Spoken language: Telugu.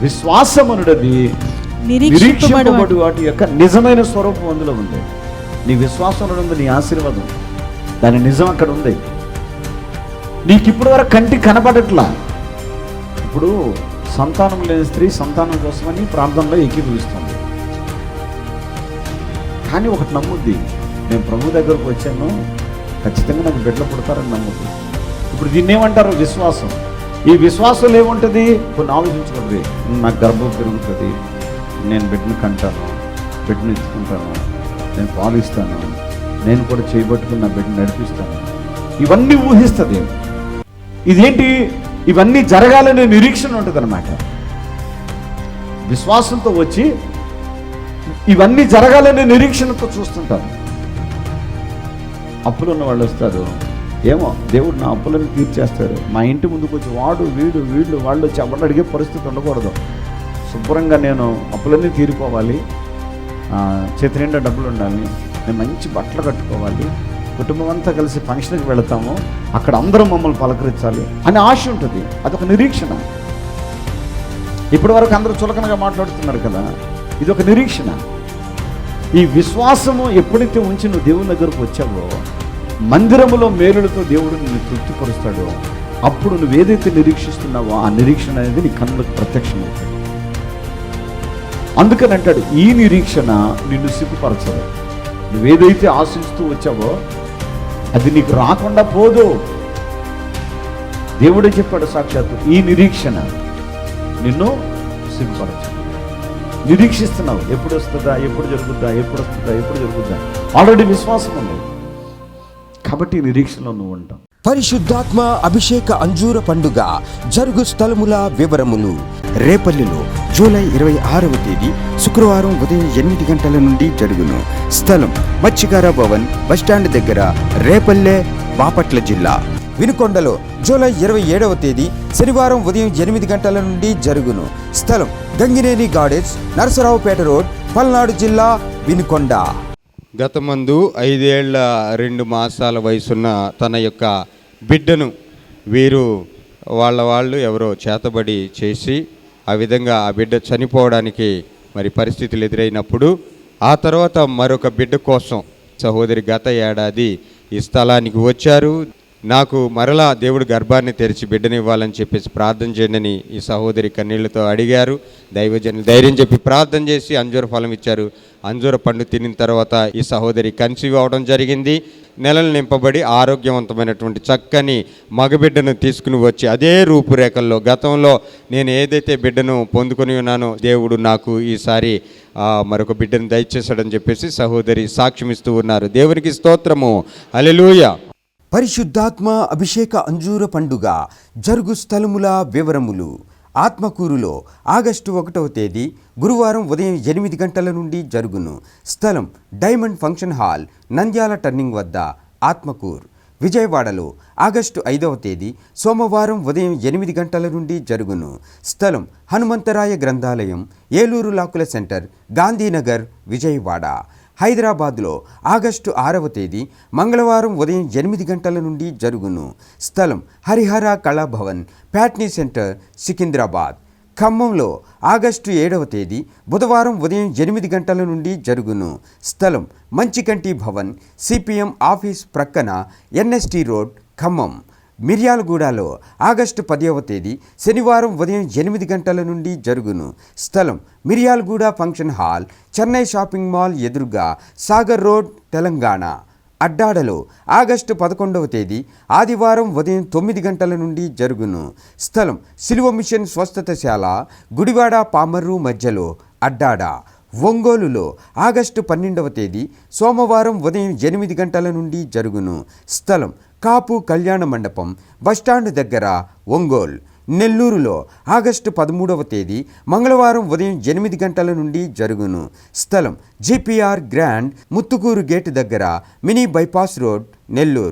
విశ్వాసమనుడది నిరీక్షింపబడు వాటి యొక్క నిజమైన స్వరూపం అందులో ఉంది. నీ విశ్వాసంలో ఉంది నీ ఆశీర్వాదం. దాని నిజం అక్కడ ఉంది. నీకు ఇప్పుడు వరకు కంటికి కనపడట్లా. ఇప్పుడు సంతానం లేని స్త్రీ సంతానం కోసమని ప్రార్థనలో ఏకీభవిస్తుంది. కానీ ఒకటి నమ్ముద్ది. నేను ప్రభు దగ్గరకు వచ్చాను. ఖచ్చితంగా నాకు బిడ్డలు పుడతారని నమ్ముద్ది. ఇప్పుడు దీన్ని ఏమంటారు విశ్వాసం. ఈ విశ్వాసం ఏముంటుంది? కొన్ని ఆలోచించుకోండి నాకు గర్భం పెరుగుతుంది. నేను బిడ్డను కంటాను. బిడ్డను ఇచ్చుకుంటాను నేను పాలిస్తాను. నేను కూడా చేయబట్టుకుని నా బిడ్డను నడిపిస్తాను. ఇవన్నీ ఊహిస్తుంది. ఇదేంటి? ఇవన్నీ జరగాలనే నిరీక్షణ ఉంటుంది అనమాట విశ్వాసంతో వచ్చి ఇవన్నీ జరగాలనే నిరీక్షణతో చూస్తుంటారు. అప్పులు ఉన్న వాళ్ళు వస్తారు. ఏమో దేవుడు నా అప్పులను తీర్చేస్తాడు. మా ఇంటి ముందుకు వచ్చి వాడు వీడు వీళ్ళు వాళ్ళు వచ్చి ఎవరిని అడిగే పరిస్థితి ఉండకూడదు. శుభ్రంగా నేను అప్పులన్నీ తీరిపోవాలి. చేతినిండా చేతి నిండా డబ్బులు ఉండాలి. నేను మంచి బట్టలు కట్టుకోవాలి. కుటుంబం అంతా కలిసి ఫంక్షన్కి వెళతాము. అక్కడ అందరూ మమ్మల్ని పలకరించాలి అనే ఆశ ఉంటుంది. అదొక నిరీక్షణ. ఇప్పటి వరకు అందరూ చులకనగా మాట్లాడుతున్నారు కదా. ఇది ఒక నిరీక్షణ. ఈ విశ్వాసము ఎప్పుడైతే ఉంచి నువ్వు దేవుని దగ్గరకు వచ్చావో మందిరములో మేలులతో దేవుడు నిన్ను తృప్తిపరుస్తాడో అప్పుడు నువ్వు ఏదైతే నిరీక్షిస్తున్నావో ఆ నిరీక్షణ అనేది నీ కన్నులకు ప్రత్యక్షమవుతుంది. అందుకని అంటాడు ఈ నిరీక్షణ నిన్ను సిగ్గుపరచదు. నువ్వేదైతే ఆశిస్తూ వచ్చావో అది నీకు రాకుండా పోదు. దేవుడే చెప్పాడు సాక్షాత్తు ఈ నిరీక్షణ నిన్ను సిగ్గుపరచు నిరీక్షిస్తున్నావు ఎప్పుడు వస్తుందా ఎప్పుడు జరుగుద్దా ఎప్పుడు వస్తుందా ఎప్పుడు జరుగుద్దా? ఆల్రెడీ విశ్వాసం ఉంది. కాబట్టి నిరీక్షణలో నువ్వు ఉంటావు. పరిశుద్ధాత్మ అభిషేక అంజూర పండుగ జరుగు స్థలముల వివరములు. రేపల్లిలో జూలై ఇరవై ఆరవ తేదీ శుక్రవారం ఉదయం ఎనిమిది గంటల నుండి జరుగును. స్థలం మత్స్యకార భవన్ బస్టాండ్ దగ్గర రేపల్లె బాపట్ల జిల్లా. వినుకొండలో జూలై ఇరవై ఏడవ తేదీ శనివారం ఉదయం ఎనిమిది గంటల నుండి జరుగును. స్థలం గంగినేని గార్డెన్స్ నరసరావుపేట రోడ్ పల్నాడు జిల్లా వినుకొండ. గతమందు ఐదేళ్ళ రెండు మాసాల వయసున్న తన యొక్క బిడ్డను వీరు వాళ్ళ వాళ్ళు ఎవరో చేతబడి చేసి ఆ విధంగా ఆ బిడ్డ చనిపోవడానికి మరి పరిస్థితులు ఎదురైనప్పుడు ఆ తర్వాత మరొక బిడ్డ కోసం సహోదరి గత ఏడాది ఈ స్థలానికి వచ్చారు. నాకు మరలా దేవుడు గర్భాన్ని తెరిచి బిడ్డనివ్వాలని చెప్పేసి ప్రార్థన చేయండి ఈ సహోదరి కన్నీళ్ళతో అడిగారు. దైవజనులు ధైర్యం చెప్పి ప్రార్థన చేసి అంజూర ఫలం ఇచ్చారు. అంజూర పండు తినిన తర్వాత ఈ సహోదరి కన్సీవ్ అవడం జరిగింది. నెలలు నింపబడి ఆరోగ్యవంతమైనటువంటి చక్కని మగబిడ్డను తీసుకుని వచ్చి అదే రూపురేఖల్లో గతంలో నేను ఏదైతే బిడ్డను పొందుకొని ఉన్నానో దేవుడు నాకు ఈసారి మరొక బిడ్డను దయచేశాడని చెప్పేసి సహోదరి సాక్ష్యమిస్తూ ఉన్నారు. దేవునికి స్తోత్రము. అలెలుయ పరిశుద్ధాత్మ అభిషేక అంజూర పండుగ జరుగు స్థలముల వివరములు. ఆత్మకూరులో ఆగస్టు ఒకటవ తేదీ గురువారం ఉదయం ఎనిమిది గంటల నుండి జరుగును. స్థలం diamond function hall Nandyal turning వద్ద ఆత్మకూర్. విజయవాడలో ఆగస్టు ఐదవ తేదీ సోమవారం ఉదయం ఎనిమిది గంటల నుండి జరుగును. స్థలం హనుమంతరాయ గ్రంథాలయం ఏలూరు లాకుల సెంటర్ గాంధీనగర్ విజయవాడ. హైదరాబాద్లో ఆగస్టు ఆరవ తేదీ మంగళవారం ఉదయం ఎనిమిది గంటల నుండి జరుగును. స్థలం హరిహర కళాభవన్ ప్యాట్నీ సెంటర్ సికింద్రాబాద్. ఖమ్మంలో ఆగస్టు ఏడవ తేదీ బుధవారం ఉదయం ఎనిమిది గంటల నుండి జరుగును. స్థలం మంచికంటి భవన్ సిపిఎం ఆఫీస్ ప్రక్కన ఎన్ఎస్టి రోడ్ ఖమ్మం. మిర్యాలగూడలో ఆగస్టు పదవ తేదీ శనివారం ఉదయం ఎనిమిది గంటల నుండి జరుగును. స్థలం Miryalaguda function hall Chennai shopping mall ఎదురుగా సాగర్ రోడ్ తెలంగాణ. అడ్డాడలో ఆగస్టు పదకొండవ తేదీ ఆదివారం ఉదయం తొమ్మిది గంటల నుండి జరుగును. స్థలం సిలువ మిషన్ స్వస్థతశాల గుడివాడ పామర్రు మధ్యలో అడ్డాడ. ఒంగోలులో ఆగస్టు పన్నెండవ తేదీ సోమవారం ఉదయం ఎనిమిది గంటల నుండి జరుగును. స్థలం కాపు కళ్యాణ మండపం బస్టాండ్ దగ్గర ఒంగోల్ నెల్లూరులో ఆగస్టు పదమూడవ తేదీ మంగళవారం ఉదయం ఎనిమిది గంటల నుండి జరుగును. స్థలం జిపిఆర్ గ్రాండ్ ముత్తుకూరు గేట్ దగ్గర మినీ బైపాస్ రోడ్ నెల్లూరు.